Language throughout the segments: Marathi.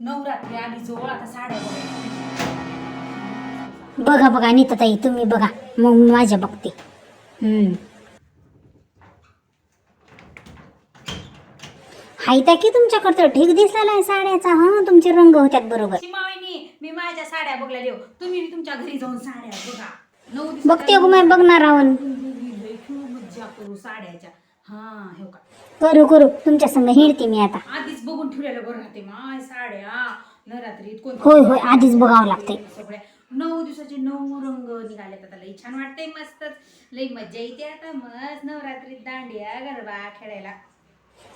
नवरात्री आली जवळ आता साड्या बघायला. बघा बघा नीता ताई तुम्ही बघा मग मी माझ्या बघते हम्म हाय त्या की तुमच्याकडं ठीक दिसलेला आहे साड्याचा हा तुमचे रंग होत्यात बरोबर मी माझ्या साड्या बघल्या तुम्ही बी तुमच्या घरी जाऊन साड्या बघा नऊ बघते गो मी बघणार लई मज्जा करू साड्याच्या हा हे का करू करू. तुमच्या संग हिंडते मी आता. आधीच बघून ठेवलेलं बरं राहते. माय साड्या. नवरात्रीत होय होय. आधीच बघावं लागते सगळ्या नऊ दिवसाचे नऊ रंग निघाले आता. लई छान वाटतंय मस्तच. लई मज्जा येते आता. मस्त नवरात्रीत दांडिया गरबा खेळायला.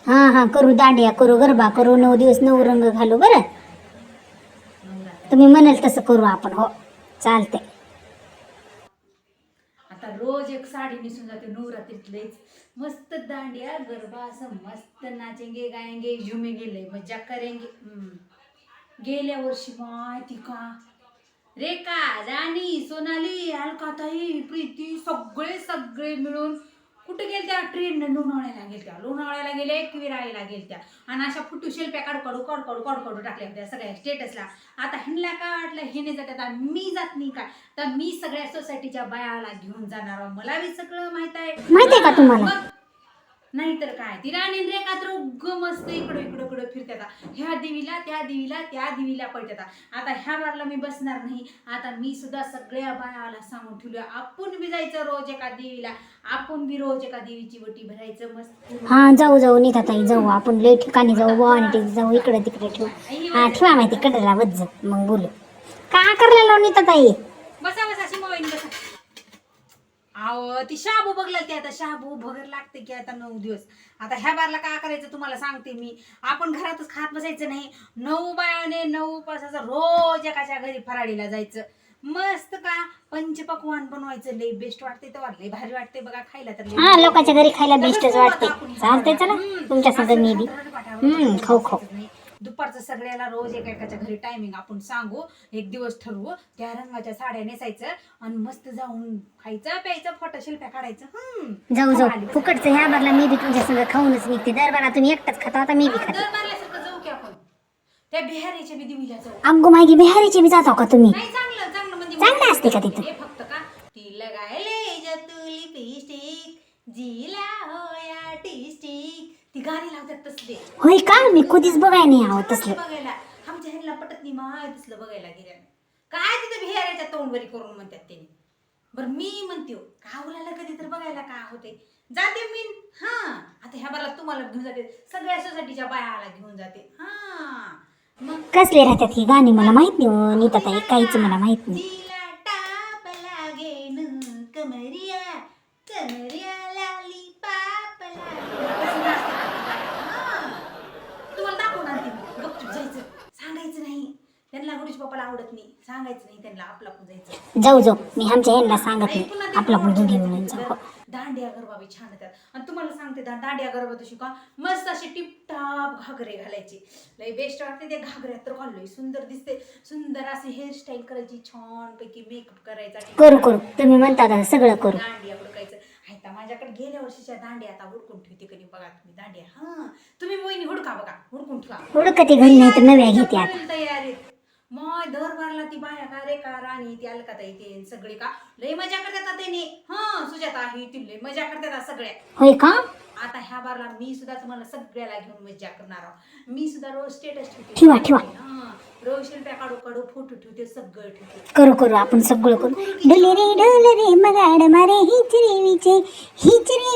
हा हा. करू दांडिया करू गरबा करू नऊ दिवस नऊ रंग घालू बरं. नवरात्री तुम्ही म्हणाल तसं करू आपण. हो चालते आता रोज एक साडी नेसून जाते नवरात्रीतलेच. मस्त दांडिया गरबा असं मस्त नाचेंगे गायेंगे झुमेंगे गेले मज्जा करेंगे. गेल्या वर्षी माहिती का? रेखा राणी सोनाली अलकाताई प्रीती सगळे सगळे मिळून कुठे गेलत्या? ट्रेन लोणावळ्याला गेलत्या. लोणावळ्याला गेले विराळीला गेलत्या. आणि अशा फुटू शिल्प्या काढकाडू काढकाडू काढकाडू टाकल्या होत्या सगळ्या स्टेटसला आता ह्यांना काय वाटलं हिने जातात आता मी जात नाही काय तर मी सगळ्या सोसायटीच्या बायाला घेऊन जाणार आहे. मला बी सगळं माहीत आहे. माहितीये का तुम्हाला? नाहीतर काय? ती राणी आणि रेखा तर उग्ग मस्त इकडं इकडं इकडं फिरतात ह्या देवीला त्या देवीला त्या देवीला पळतात आता ह्या बारला मी बसणार नाही. आता मी सुद्धा सगळ्या बायाला सांगून ठेवलं. आपण बी जायचं रोज एका देवीला. आपण बी रोज एका देवीची वटी भरायचं मस्त. हा जाऊ जाऊ नीता ताई जाऊ. आपण लय ठिकाणी जाऊ भवानी जाऊ इकडे तिकडे ठेवू. हा ठेवा माहिती कडेला वज्ज मग बोलू. का करलेलो नीता ताई? बसा बसा अशी मोबाईल बसा. अहो ती शाबू बघला की आता शाबू भगर लागते की आता नऊ दिवस. आता ह्या बारला काय करायचं तुम्हाला सांगते मी. आपण घरातच खात बसायचं नाही. नऊ बायाने नऊ उपासाचं रोज एकाच्या घरी फराडीला जायचं. मस्त का? पंचपक्वान बनवायचं. लई बेस्ट वाटते तेव्हा. लई भारी वाटते बघा खायला तर हा लोकांच्या घरी खायला बेस्टच वाटते चालते चला. तुमच्या संग मी बी. हम्म, खाऊ, खाऊ. दुपारचं सगळ्याला रोज एकेकाच्या घरी टायमिंग आपण सांगू एक दिवस ठरवू त्या रंगाच्या साड्या नेसायचं आणि मस्त जाऊन खायचं प्यायचं फोटो शिल्प्या काढायचं. हम्म. जाऊ जाऊ. फुकटचं ह्या बारला मी बी तुमच्या संग खाऊनच निघते. दरबारा तुम्ही एकटाच खाता आता मी बी खाते. दर मारल्यासारखं जाऊ की आपण. त्या बिहारीच्या बी देवीला जाऊ. अगो मागे बिहारीचे बी जातो का तुम्ही? नाही चांगलं चांगलं म्हणजे चांगलं असते का तिथं? हे फक्त का? ती लगायले जतुली पिस्टिक जिला होया टिस्टिक ती गाणी लावतात तसले. होय का? मी कधीच बघाय नाही तसलं. बघायला. आमच्या ह्यांना पटत नाही माय तसलं बघायला गेल्या काय तिथं बिहाराच्या तोंडवरी करून म्हणतात त्यांनी. बरं मी म्हणते हो, कावल्याला कधी तर बघायला का होते? जाते मी हा. आता ह्या बाला तुम्हाला घेऊन जाते. सगळ्या सोसायटीच्या बायाला घेऊन जाते. हा. मग कसले राहतात ही गाणी? मला माहीत नाही हो, नीता ताई काहीच मला माहीत नाही. तिला टाप लागेन कमरिया कमरिया लाली पाप तुम्हाला दाखवून आणते मी. गपचूप जायचं सांगायचं नाही त्यांना आवडत नाही. सांगायचं नाही त्यांना आपला जायचं. जाऊ जाऊ. मी आमच्या ह्यांना सांगत नाही, पुन्हा ते आपला पण दोघी जाऊ दांडिया गरबा बी छान येतात आणि तुम्हाला सांगते दा- दांडिया गरबा तशी का मस्त असे टिपटाप घागरे घालायचे. लय बेस्ट वाटते ते घागऱ्यात तर घाललोय सुंदर दिसते. सुंदर असे हेअरस्टाईल करायची छान पैकी मेकअप करायचा करू करू. तुम्ही म्हणता तसं सगळं करू. दांडिया हुडकायचं. माझ्याकडे गेल्या वर्षीच्या दांडिया आता हुडकून ठेवते कधी. बघा तुम्ही दांडिया. हा. तुम्ही मोहिनी हुडका बघा. हुडकून ठेवा. हुडकते घरी नाही तर नव्या घेते आता. तयारीत मग दरबारला ती बाया का रे का राणी ती अलका ताई ते सगळे का? लय मजा करतात त्याने. हा सुजाता ही ती लय मजा करतात सगळ्या. होय का? आता ह्या बारला मी सुद्धा तुम्हाला सगळ्याला घेऊन मजा करणार आहोत मी सुद्धा रोज स्टेटस ठेवते ठेवा, ठेवा. हा, रोज शिल्प्या काढू काढू फोटो ठेवते सगळं ठेवते. करू करू आपण सगळं करू. डोले रे डोले रे मगाड मारे हिच रे विचे हिच रे